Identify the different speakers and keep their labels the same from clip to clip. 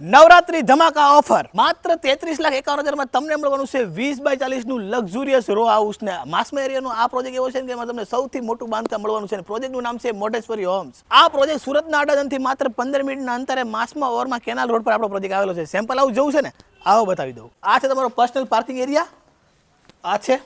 Speaker 1: Navratri ધમાકા offer. માત્ર તેત્રીસ લાખ એકાવન હજારમાં તમને મળવાનું છે વીસ બાય ચાલીસનું લક્ઝુરિયસ રો હાઉસ ને. માસમા એરિયાનો આ પ્રોજેક્ટ એવો છે કે એમાં તમને સૌથી મોટું બાંધકામ મળવાનું છે પ્રોજેક્ટનું નામ છે મોટેશ્વરી હોમ્સ આ પ્રોજેક્ટ સુરતના અડાજનથી માત્ર પંદર મિનિટના અંતરે માસમાં ઓવરમાં કેનાલ રોડ પર આપણો પ્રોજેક્ટ આવેલો છે. સેમ્પલ આવું જવું છે ને? આવો બતાવી દઉં. આ છે તમારો પર્સનલ પાર્કિંગ એરિયા આ છે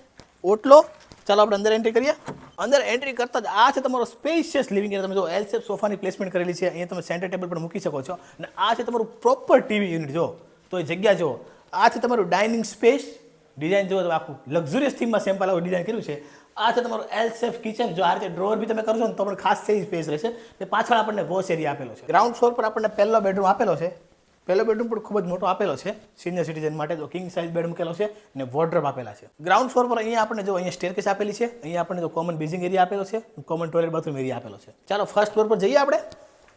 Speaker 1: ઓટલો. ચાલો આપણે અંદર એન્ટ્રી કરીએ. અંદર એન્ટ્રી કરતા જ આ છે તમારો સ્પેશિયસ લિવિંગ એરિયા તમે જો એલ શેપ સોફાની પ્લેસમેન્ટ કરેલી છે, અહીંયા તમે સેન્ટર ટેબલ પણ મૂકી શકો છો. અને આ છે તમારું પ્રોપર ટીવી યુનિટ જો. તો એ જગ્યા જુઓ. આ છે તમારું ડાઇનિંગ સ્પેસ ડિઝાઇન જુઓ તમે આખું. લક્ઝુરિયસ થીમમાં સેમ્પલ આવું ડિઝાઇન કર્યું છે. આ છે તમારું એલ સેફ કિચન જો આ રીતે ડ્રોવર બી તમે કરશો ને તો પણ ખાસ છે સ્પેસ રહેશે. ને પાછળ આપણને વોશ એરિયા આપેલો છે. ગ્રાઉન્ડ ફ્લોર પર આપણને પહેલો બેડરૂમ આપેલો છે. પહેલો બેડરૂમ પણ ખૂબ જ મોટો આપેલો છે. સિનિયર સિટીઝન માટે તો કિંગ સાઇઝ બેડ મૂકેલો છે અને વોર્ડ્રોપ આપેલા છે. ગ્રાઉન્ડ ફ્લોર પર અહીંયા આપણે જો અહીંયા સ્ટેરકેસ આપેલી છે. અહીંયા આપણને જો કોમન બેઝિંગ એરિયા આપેલો છે. કોમન ટોયલેટ બાથરૂમ એરિયા આપેલો છે. ચાલો ફર્સ્ટ ફ્લોર પર જઈએ આપણે.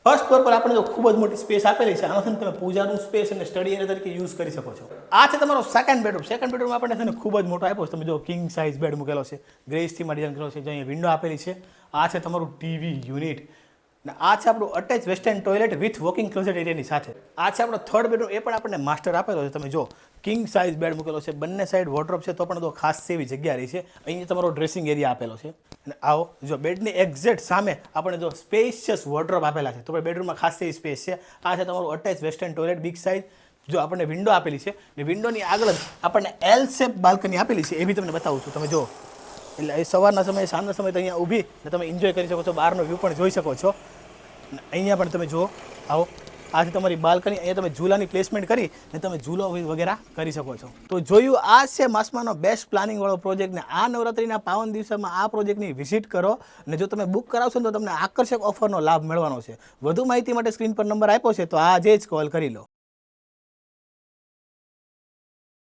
Speaker 1: ફર્સ્ટ ફ્લોર પર આપણે જો ખૂબ જ મોટી સ્પેસ આપેલી છે. આનાથી તમે પૂજાનું સ્પેસ અને સ્ટડી એરિયા તરીકે યુઝ કરી શકો છો. આ છે તમારો સેકન્ડ બેડરૂમ સેકન્ડ બેડરૂમ આપણને છે ખૂબ જ મોટો આપ્યો છે. તમે જો કિંગ સાઇઝ બેડ મૂકેલો છે. ગ્રેસથી ડિઝાઇન કરેલો છે. જો અહીંયા વિન્ડો આપેલી છે. આ છે તમારું ટીવી યુનિટ ને આ છે આપણું attach western toilet with walking closet એરિયાની સાથે. આ છે આપણો થર્ડ બેડરૂમ એ પણ આપણને માસ્ટર આપેલો છે. તમે જો કિંગ સાઇઝ બેડ મૂકેલો છે, બંને સાઈડ વોર્ડ્રોપ છે, તો પણ તો ખાસ એવી જગ્યા રહી છે. અહીંયા તમારો ડ્રેસિંગ એરિયા આપેલો છે. અને આવો, જો બેડની એક્ઝેક્ટ સામે આપણે જો સ્પેશિયસ વોર્ડ્રોપ આપેલા છે, તો પણ બેડરૂમમાં ખાસ એવી સ્પેસ છે. આ છે તમારું attach western toilet big size જો આપણને વિન્ડો આપેલી છે, ને વિન્ડોની આગળ જ આપણને એલ શેપ બાલ્કની આપેલી છે, એ બી તમને બતાવું છું. તમે જો એટલે એ સવારના સમયે, સાંજના સમયે અહીંયા ઊભી ને તમે એન્જોય કરી શકો છો, બહારનો વ્યૂ પણ જોઈ શકો છો. અહીંયા પણ તમે જુઓ, આવો. આજે તમારી બાલ્કની અહીંયા તમે ઝૂલાની પ્લેસમેન્ટ કરી ને તમે ઝૂલો વગેરે કરી શકો છો. તો જોયું, આ છે માસમાનો બેસ્ટ પ્લાનિંગ વાળો પ્રોજેક્ટ ને આ નવરાત્રીના પાવન દિવસમાં આ પ્રોજેક્ટની વિઝિટ કરો ને જો તમે બુક કરાવશો તો તમને આકર્ષક ઓફરનો લાભ મળવાનો છે. વધુ માહિતી માટે સ્ક્રીન પર નંબર આપ્યો છે, તો આજે જ કોલ કરી લો.